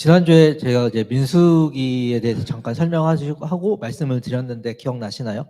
지난주에 제가 이제 민수기에 대해서 잠깐 설명하시고 하고 말씀을 드렸는데 기억나시나요?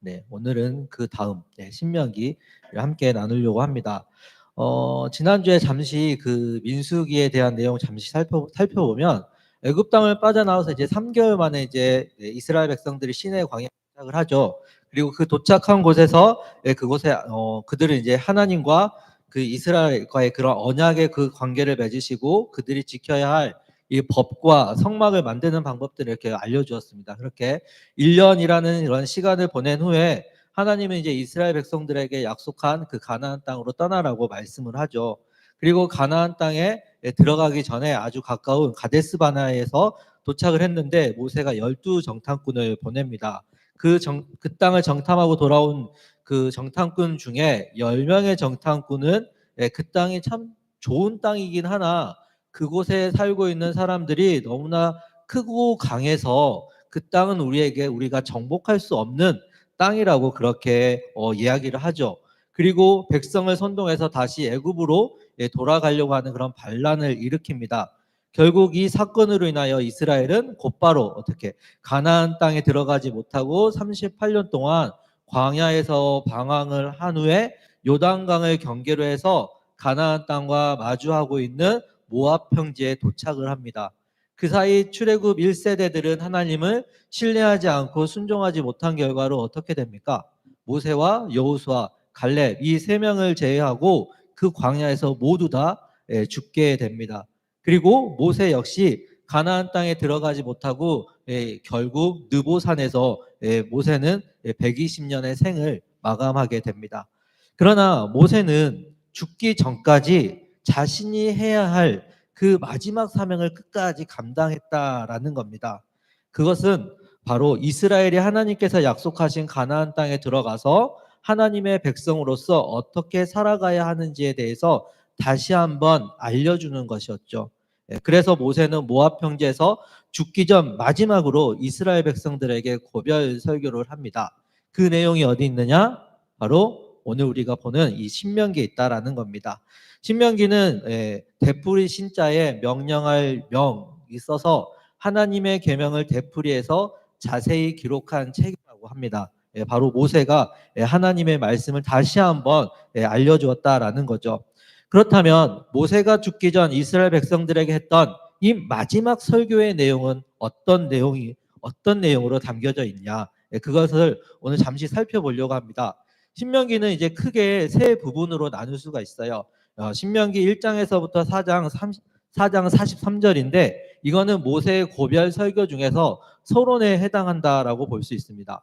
네, 오늘은 그 다음 네, 신명기를 함께 나누려고 합니다. 어, 지난주에 잠시 그 민수기에 대한 내용 잠시 살펴, 살펴보면 애굽 땅을 빠져나와서 이제 3개월 만에 이제 네, 이스라엘 백성들이 시내 광야에 도착을 하죠. 그리고 그 도착한 곳에서 예, 그곳에 어, 그들은 이제 하나님과 그 이스라엘과의 그런 언약의 그 관계를 맺으시고 그들이 지켜야 할 이 법과 성막을 만드는 방법들을 이렇게 알려주었습니다. 그렇게 1년이라는 이런 시간을 보낸 후에 하나님은 이제 이스라엘 백성들에게 약속한 그 가나안 땅으로 떠나라고 말씀을 하죠. 그리고 가나안 땅에 들어가기 전에 아주 가까운 가데스 바나에서 도착을 했는데 모세가 열두 정탐꾼을 보냅니다. 그, 정, 그 땅을 정탐하고 돌아온 그 정탐꾼 중에 10명의 정탐꾼은 예, 그 땅이 참 좋은 땅이긴 하나 그곳에 살고 있는 사람들이 너무나 크고 강해서 그 땅은 우리에게 우리가 정복할 수 없는 땅이라고 그렇게 어, 이야기를 하죠. 그리고 백성을 선동해서 다시 애굽으로 예, 돌아가려고 하는 그런 반란을 일으킵니다. 결국 이 사건으로 인하여 이스라엘은 곧바로 어떻게 가나안 땅에 들어가지 못하고 38년 동안 광야에서 방황을 한 후에 요단강을 경계로 해서 가나안 땅과 마주하고 있는 모압 평지에 도착을 합니다. 그 사이 출애굽 1세대들은 하나님을 신뢰하지 않고 순종하지 못한 결과로 어떻게 됩니까? 모세와 여호수아, 갈렙 이 세 명을 제외하고 그 광야에서 모두 다 예, 죽게 됩니다. 그리고 모세 역시 가나안 땅에 들어가지 못하고 예, 결국 느보산에서 예, 모세는 120년의 생을 마감하게 됩니다. 그러나 모세는 죽기 전까지 자신이 해야 할 그 마지막 사명을 끝까지 감당했다라는 겁니다. 그것은 바로 이스라엘이 하나님께서 약속하신 가나안 땅에 들어가서 하나님의 백성으로서 어떻게 살아가야 하는지에 대해서 다시 한번 알려주는 것이었죠. 예, 그래서 모세는 모압 평지에서 죽기 전 마지막으로 이스라엘 백성들에게 고별 설교를 합니다. 그 내용이 어디 있느냐? 바로 오늘 우리가 보는 이 신명기에 있다라는 겁니다. 신명기는 예, 되풀이 신자에 명령할 명이 써서 하나님의 계명을 되풀이해서 자세히 기록한 책이라고 합니다. 예, 바로 모세가 예, 하나님의 말씀을 다시 한번 알려주었다라는 거죠. 그렇다면 모세가 죽기 전 이스라엘 백성들에게 했던 이 마지막 설교의 내용은 어떤 내용이 어떤 내용으로 담겨져 있냐? 그것을 오늘 잠시 살펴보려고 합니다. 신명기는 이제 크게 세 부분으로 나눌 수가 있어요. 어, 신명기 1장에서부터 4장 30, 4장 43절인데 이거는 모세의 고별 설교 중에서 서론에 해당한다라고 볼 수 있습니다.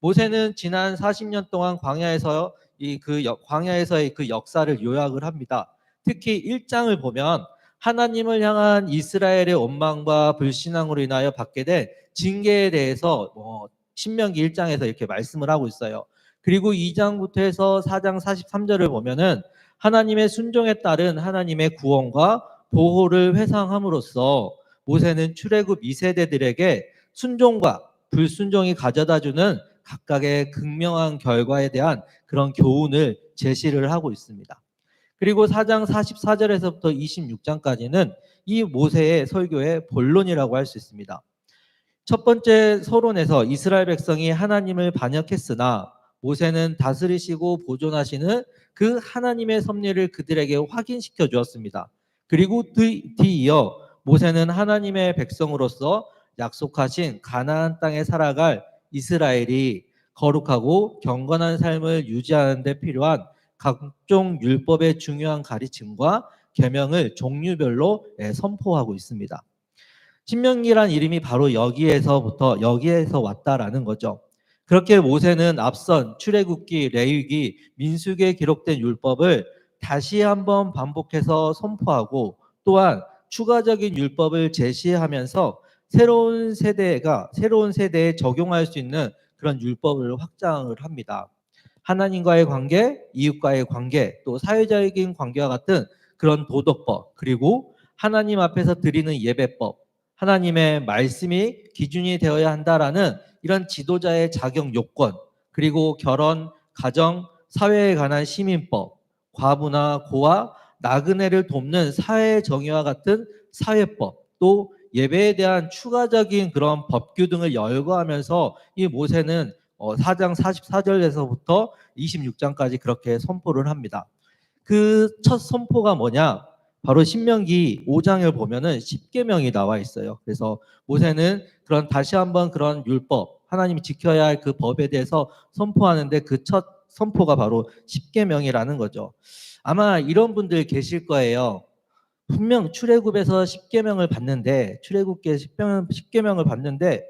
모세는 지난 40년 동안 광야에서 이 그 광야에서의 그 역사를 요약을 합니다. 특히 1장을 보면 하나님을 향한 이스라엘의 원망과 불신앙으로 인하여 받게 된 징계에 대해서 뭐 신명기 1장에서 이렇게 말씀을 하고 있어요. 그리고 2장부터 해서 4장 43절을 보면은 하나님의 순종에 따른 하나님의 구원과 보호를 회상함으로써 모세는 출애굽 2세대들에게 순종과 불순종이 가져다주는 각각의 극명한 결과에 대한 그런 교훈을 제시를 하고 있습니다. 그리고 4장 44절에서부터 26장까지는 이 모세의 설교의 본론이라고 할 수 있습니다. 첫 번째 서론에서 이스라엘 백성이 하나님을 반역했으나 모세는 다스리시고 보존하시는 그 하나님의 섭리를 그들에게 확인시켜 주었습니다. 그리고 뒤이어 모세는 하나님의 백성으로서 약속하신 가나안 땅에 살아갈 이스라엘이 거룩하고 경건한 삶을 유지하는 데 필요한 각종 율법의 중요한 가르침과 계명을 종류별로 예, 선포하고 있습니다. 신명기란 이름이 바로 여기에서부터 여기에서 왔다라는 거죠. 그렇게 모세는 앞선 출애굽기, 레위기, 민수기에 기록된 율법을 다시 한번 반복해서 선포하고 또한 추가적인 율법을 제시하면서 새로운 세대가 새로운 세대에 적용할 수 있는 그런 율법을 확장을 합니다. 하나님과의 관계, 이웃과의 관계, 또 사회적인 관계와 같은 그런 도덕법, 그리고 하나님 앞에서 드리는 예배법, 하나님의 말씀이 기준이 되어야 한다라는 이런 지도자의 자격 요건, 그리고 결혼, 가정, 사회에 관한 시민법, 과부나 고아, 나그네를 돕는 사회 정의와 같은 사회법, 또 예배에 대한 추가적인 그런 법규 등을 열거하면서 이 모세는 어, 4장 44절에서부터 26장까지 그렇게 선포를 합니다. 그 첫 선포가 뭐냐? 바로 신명기 5장을 보면은 10계명이 나와 있어요. 그래서 모세는 그런 다시 한번 그런 율법, 하나님이 지켜야 할 그 법에 대해서 선포하는데 그 첫 선포가 바로 10계명이라는 거죠. 아마 이런 분들 계실 거예요. 분명 출애굽에서 10계명을 봤는데 출애굽계 10계명을 봤는데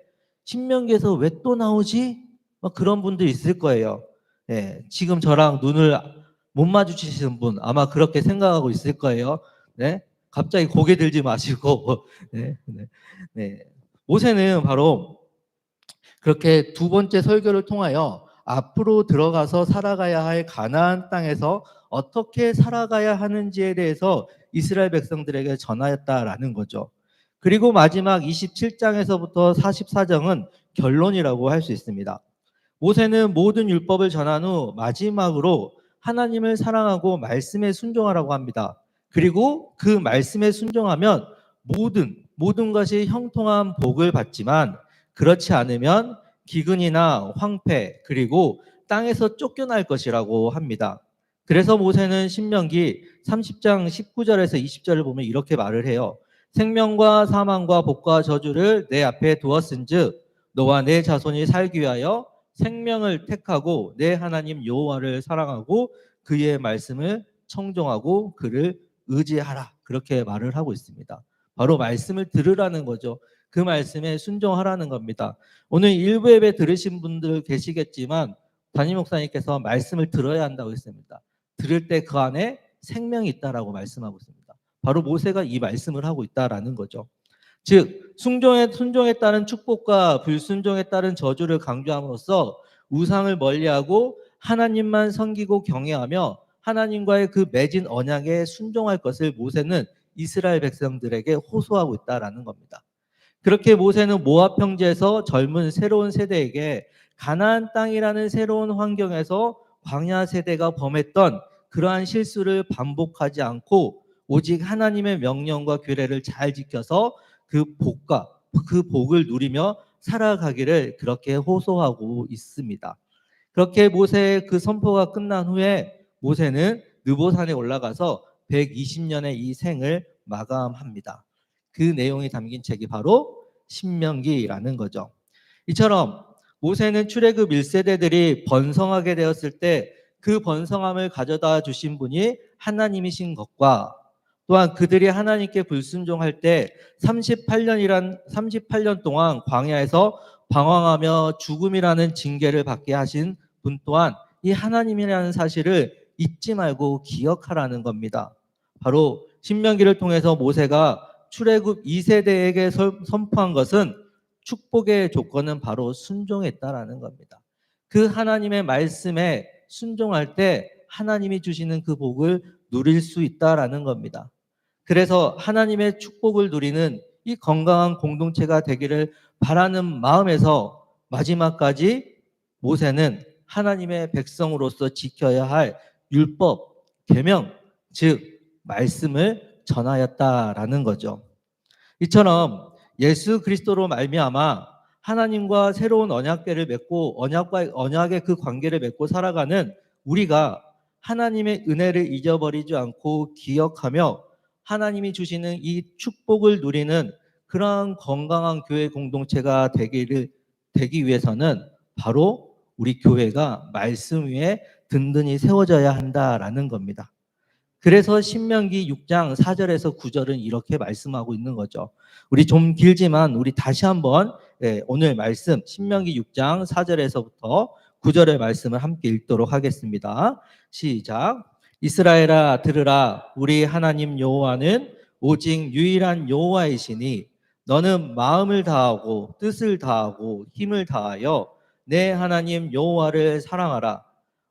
신명기에서 왜 또 나오지? 막 그런 분들 있을 거예요. 예, 지금 저랑 눈을 못 마주치시는 분 아마 그렇게 생각하고 있을 거예요. 네, 갑자기 고개 들지 마시고 네, 네, 네. 모세는 바로 그렇게 두 번째 설교를 통하여 앞으로 들어가서 살아가야 할 가나안 땅에서 어떻게 살아가야 하는지에 대해서 이스라엘 백성들에게 전하였다라는 거죠. 그리고 마지막 27장에서부터 44장은 결론이라고 할 수 있습니다. 모세는 모든 율법을 전한 후 마지막으로 하나님을 사랑하고 말씀에 순종하라고 합니다. 그리고 그 말씀에 순종하면 모든 모든 것이 형통한 복을 받지만 그렇지 않으면 기근이나 황폐 그리고 땅에서 쫓겨날 것이라고 합니다. 그래서 모세는 신명기 30장 19절에서 20절을 보면 이렇게 말을 해요. 생명과 사망과 복과 저주를 내 앞에 두었은즉 너와 내 자손이 살기 위하여 생명을 택하고 내 하나님 여호와를 사랑하고 그의 말씀을 청종하고 그를 의지하라. 그렇게 말을 하고 있습니다. 바로 말씀을 들으라는 거죠. 그 말씀에 순종하라는 겁니다. 오늘 일부 예배 들으신 분들 계시겠지만 담임 목사님께서 말씀을 들어야 한다고 했습니다. 들을 때 그 안에 생명이 있다라고 말씀하고 있습니다. 바로 모세가 이 말씀을 하고 있다라는 거죠. 즉 순종에 순종에 따른 축복과 불순종에 따른 저주를 강조함으로써 우상을 멀리하고 하나님만 섬기고 경외하며 하나님과의 그 맺은 언약에 순종할 것을 모세는 이스라엘 백성들에게 호소하고 있다라는 겁니다. 그렇게 모세는 모압 평지에서 젊은 새로운 세대에게 가나안 땅이라는 새로운 환경에서 광야 세대가 범했던 그러한 실수를 반복하지 않고 오직 하나님의 명령과 규례를 잘 지켜서 그 복과 그 복을 누리며 살아가기를 그렇게 호소하고 있습니다. 그렇게 모세의 그 선포가 끝난 후에 모세는 느보산에 올라가서 120년의 이 생을 마감합니다. 그 내용이 담긴 책이 바로 신명기라는 거죠. 이처럼 모세는 출애굽 1세대들이 번성하게 되었을 때 그 번성함을 가져다 주신 분이 하나님이신 것과 또한 그들이 하나님께 불순종할 때 38년이란 38년 동안 광야에서 방황하며 죽음이라는 징계를 받게 하신 분 또한 이 하나님이라는 사실을 잊지 말고 기억하라는 겁니다. 바로 신명기를 통해서 모세가 출애굽 2세대에게 선포한 것은 축복의 조건은 바로 순종했다라는 겁니다. 그 하나님의 말씀에 순종할 때 하나님이 주시는 그 복을 누릴 수 있다라는 겁니다. 그래서 하나님의 축복을 누리는 이 건강한 공동체가 되기를 바라는 마음에서 마지막까지 모세는 하나님의 백성으로서 지켜야 할 율법, 계명, 즉 말씀을 전하였다라는 거죠. 이처럼 예수 그리스도로 말미암아 하나님과 새로운 언약계를 맺고 언약과 언약의 그 관계를 맺고 살아가는 우리가 하나님의 은혜를 잊어버리지 않고 기억하며 하나님이 주시는 이 축복을 누리는 그러한 건강한 교회 공동체가 되기를 되기 위해서는 바로 우리 교회가 말씀 위에 든든히 세워져야 한다라는 겁니다. 그래서 신명기 6장 4절에서 9절은 이렇게 말씀하고 있는 거죠. 우리 좀 길지만 우리 다시 한번 예, 오늘 말씀 신명기 6장 4절에서부터 9절의 말씀을 함께 읽도록 하겠습니다. 시작. 이스라엘아 들으라 우리 하나님 여호와는 오직 유일한 여호와이시니 너는 마음을 다하고 뜻을 다하고 힘을 다하여 내 하나님 여호와를 사랑하라.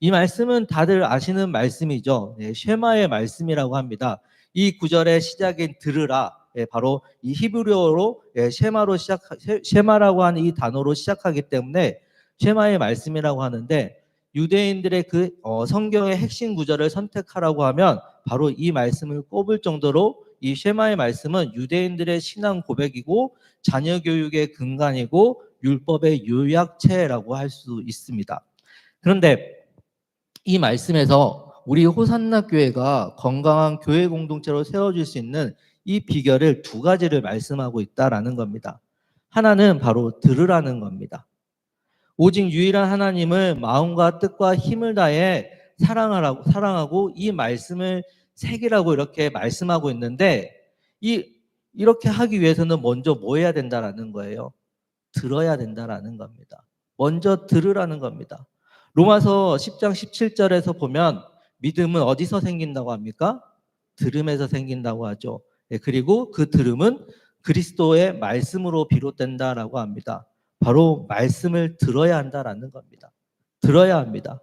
이 말씀은 다들 아시는 말씀이죠. 네, 쉐마의 말씀이라고 합니다. 이 구절의 시작인 들으라. 예, 바로 이 히브리어로 예, 쉐마로 시작 쉐- 쉐마라고 하는 이 단어로 시작하기 때문에 쉐마의 말씀이라고 하는데 유대인들의 그 어, 성경의 핵심 구절을 선택하라고 하면 바로 이 말씀을 꼽을 정도로 이 쉐마의 말씀은 유대인들의 신앙 고백이고 자녀 교육의 근간이고 율법의 요약체라고 할 수 있습니다. 그런데 이 말씀에서 우리 호산나 교회가 건강한 교회 공동체로 세워질 수 있는 이 비결을 두 가지를 말씀하고 있다라는 겁니다. 하나는 바로 들으라는 겁니다. 오직 유일한 하나님을 마음과 뜻과 힘을 다해 사랑하라고 사랑하고 이 말씀을 새기라고 이렇게 말씀하고 있는데 이 이렇게 하기 위해서는 먼저 뭐 해야 된다라는 거예요. 들어야 된다라는 겁니다. 먼저 들으라는 겁니다. 로마서 10장 17절에서 보면 믿음은 어디서 생긴다고 합니까? 들음에서 생긴다고 하죠. 예, 그리고 그 들음은 그리스도의 말씀으로 비롯된다라고 합니다. 바로 말씀을 들어야 한다라는 겁니다. 들어야 합니다.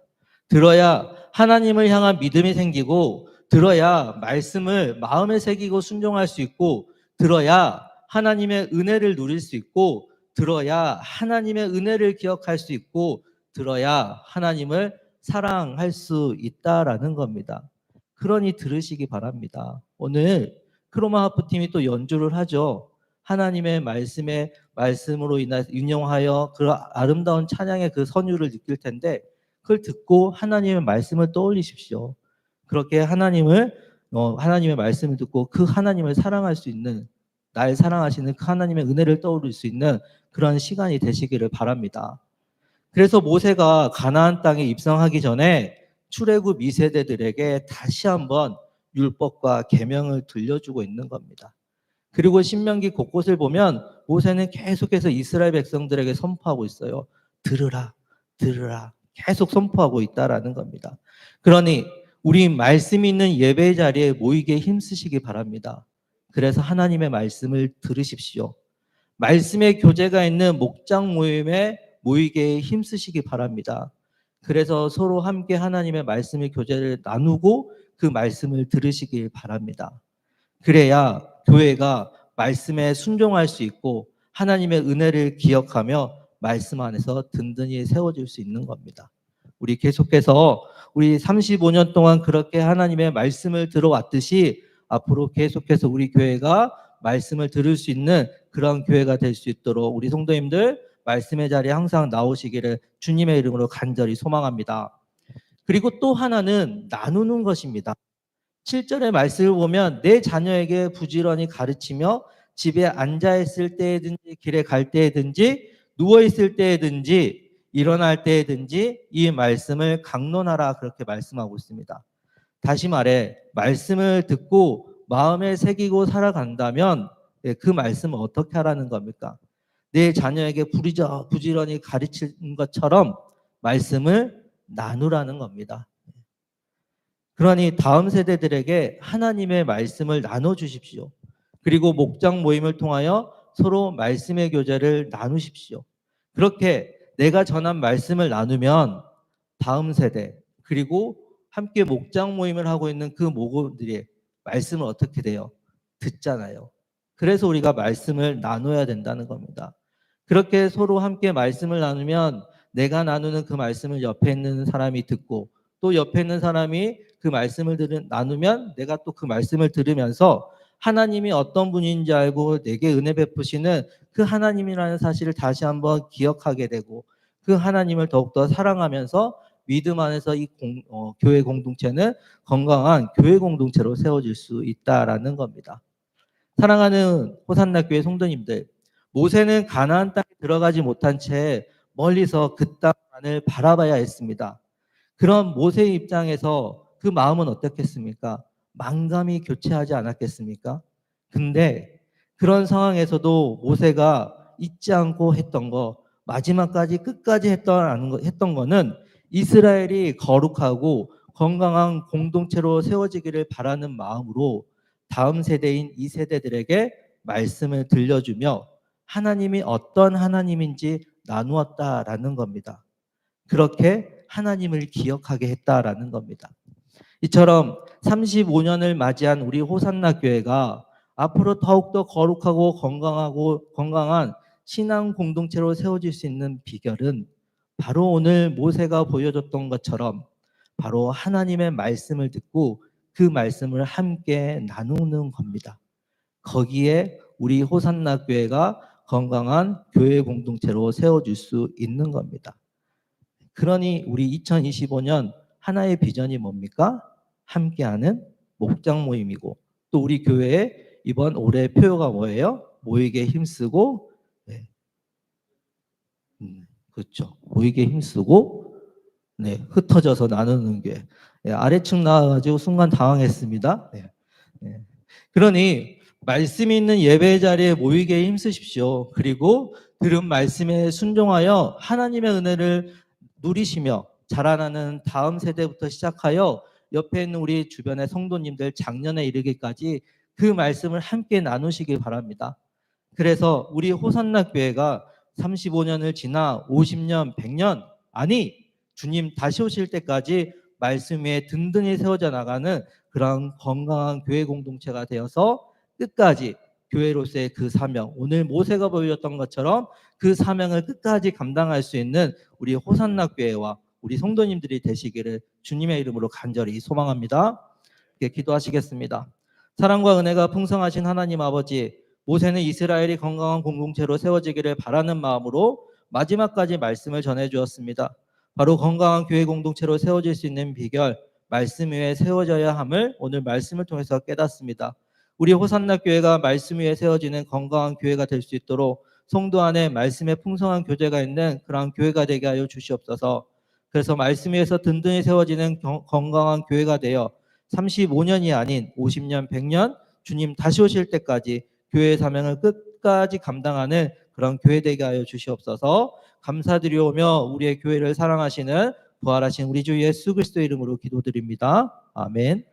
들어야 하나님을 향한 믿음이 생기고 들어야 말씀을 마음에 새기고 순종할 수 있고 들어야 하나님의 은혜를 누릴 수 있고 들어야 하나님의 은혜를 기억할 수 있고 들어야 하나님을 사랑할 수 있다라는 겁니다. 그러니 들으시기 바랍니다. 오늘 크로마 하프 팀이 또 연주를 하죠. 하나님의 말씀에 말씀으로 인해 인용하여 그 아름다운 찬양의 그 선율을 느낄 텐데 그걸 듣고 하나님의 말씀을 떠올리십시오. 그렇게 하나님을 어, 하나님의 말씀을 듣고 그 하나님을 사랑할 수 있는 날 사랑하시는 그 하나님의 은혜를 떠올릴 수 있는 그런 시간이 되시기를 바랍니다. 그래서 모세가 가나안 땅에 입성하기 전에 출애굽 미세대들에게 다시 한번 율법과 계명을 들려주고 있는 겁니다. 그리고 신명기 곳곳을 보면 모세는 계속해서 이스라엘 백성들에게 선포하고 있어요. 들으라, 들으라. 계속 선포하고 있다라는 겁니다. 그러니 우리 말씀 있는 예배 자리에 모이게 힘쓰시기 바랍니다. 그래서 하나님의 말씀을 들으십시오. 말씀의 교제가 있는 목장 모임에 모이게 힘쓰시기 바랍니다. 그래서 서로 함께 하나님의 말씀의 교제를 나누고 그 말씀을 들으시길 바랍니다. 그래야 교회가 말씀에 순종할 수 있고 하나님의 은혜를 기억하며 말씀 안에서 든든히 세워질 수 있는 겁니다. 우리 계속해서 우리 35년 동안 그렇게 하나님의 말씀을 들어왔듯이 앞으로 계속해서 우리 교회가 말씀을 들을 수 있는 그런 교회가 될 수 있도록 우리 성도님들 말씀의 자리에 항상 나오시기를 주님의 이름으로 간절히 소망합니다. 그리고 또 하나는 나누는 것입니다. 7절의 말씀을 보면 내 자녀에게 부지런히 가르치며 집에 앉아 있을 때든지 길에 갈 때든지 누워 있을 때든지 일어날 때든지 이 말씀을 강론하라 그렇게 말씀하고 있습니다. 다시 말해 말씀을 듣고 마음에 새기고 살아간다면 예, 그 말씀을 어떻게 하라는 겁니까? 내 자녀에게 부리저- 부지런히 가르치는 것처럼 말씀을 나누라는 겁니다. 그러니 다음 세대들에게 하나님의 말씀을 나눠 주십시오. 그리고 목장 모임을 통하여 서로 말씀의 교제를 나누십시오. 그렇게 내가 전한 말씀을 나누면 다음 세대 그리고 함께 목장 모임을 하고 있는 그 모금들이 말씀을 어떻게 돼요? 듣잖아요. 그래서 우리가 말씀을 나눠야 된다는 겁니다. 그렇게 서로 함께 말씀을 나누면 내가 나누는 그 말씀을 옆에 있는 사람이 듣고 또 옆에 있는 사람이 그 말씀을 들은 나누면 내가 또 그 말씀을 들으면서 하나님이 어떤 분인지 알고 내게 은혜 베푸시는 그 하나님이라는 사실을 다시 한번 기억하게 되고 그 하나님을 더욱더 사랑하면서 믿음 안에서 이 공- 어, 교회 공동체는 건강한 교회 공동체로 세워질 수 있다라는 겁니다. 사랑하는 호산나 교회 성도님들, 모세는 가나안 땅에 들어가지 못한 채 멀리서 그 땅만을 바라봐야 했습니다. 그런 모세의 입장에서 그 마음은 어떻겠습니까? 망감이 교체하지 않았겠습니까? 근데 그런 상황에서도 모세가 잊지 않고 했던 거, 마지막까지 끝까지 했던, 거- 했던 거는 이스라엘이 거룩하고 건강한 공동체로 세워지기를 바라는 마음으로 다음 세대인 이 세대들에게 말씀을 들려주며 하나님이 어떤 하나님인지 나누었다라는 겁니다. 그렇게 하나님을 기억하게 했다라는 겁니다. 이처럼 35년을 맞이한 우리 호산나 교회가 앞으로 더욱더 거룩하고 건강하고 건강한 신앙 공동체로 세워질 수 있는 비결은 바로 오늘 모세가 보여줬던 것처럼 바로 하나님의 말씀을 듣고 그 말씀을 함께 나누는 겁니다. 거기에 우리 호산나 교회가 건강한 교회 공동체로 세워질 수 있는 겁니다. 그러니 우리 2025년 하나의 비전이 뭡니까? 함께하는 목장 모임이고 또 우리 교회의 이번 올해 표어가 뭐예요? 모이게 힘쓰고 네. 음, 그렇죠. 모이게 힘쓰고 네, 흩어져서 나누는 게 네, 아래층 나와가지고 순간 당황했습니다. 네. 네. 그러니 말씀이 있는 예배 자리에 모이게 힘쓰십시오. 그리고 들은 말씀에 순종하여 하나님의 은혜를 누리시며 자라나는 다음 세대부터 시작하여 옆에 있는 우리 주변의 성도님들 작년에 이르기까지 그 말씀을 함께 나누시길 바랍니다. 그래서 우리 호산나 교회가 35년을 지나 50년, 100년 아니 주님 다시 오실 때까지 말씀 위에 든든히 세워져 나가는 그런 건강한 교회 공동체가 되어서 끝까지 교회로서의 그 사명, 오늘 모세가 보여줬던 것처럼 그 사명을 끝까지 감당할 수 있는 우리 호산나 교회와 우리 성도님들이 되시기를 주님의 이름으로 간절히 소망합니다. 이렇게 기도하시겠습니다. 사랑과 은혜가 풍성하신 하나님 아버지, 모세는 이스라엘이 건강한 공동체로 세워지기를 바라는 마음으로 마지막까지 말씀을 전해 주었습니다. 바로 건강한 교회 공동체로 세워질 수 있는 비결, 말씀 위에 세워져야 함을 오늘 말씀을 통해서 깨닫습니다. 우리 호산나 교회가 말씀 위에 세워지는 건강한 교회가 될 수 있도록 성도 안에 말씀의 풍성한 교제가 있는 그러한 교회가 되게 하여 주시옵소서. 그래서 말씀 위에서 든든히 세워지는 경- 건강한 교회가 되어 35년이 아닌 50년, 100년 주님 다시 오실 때까지 교회의 사명을 끝까지 감당하는 그런 교회 되게 하여 주시옵소서. 감사드리오며 우리의 교회를 사랑하시는 부활하신 우리 주 예수 그리스도 이름으로 기도드립니다. 아멘.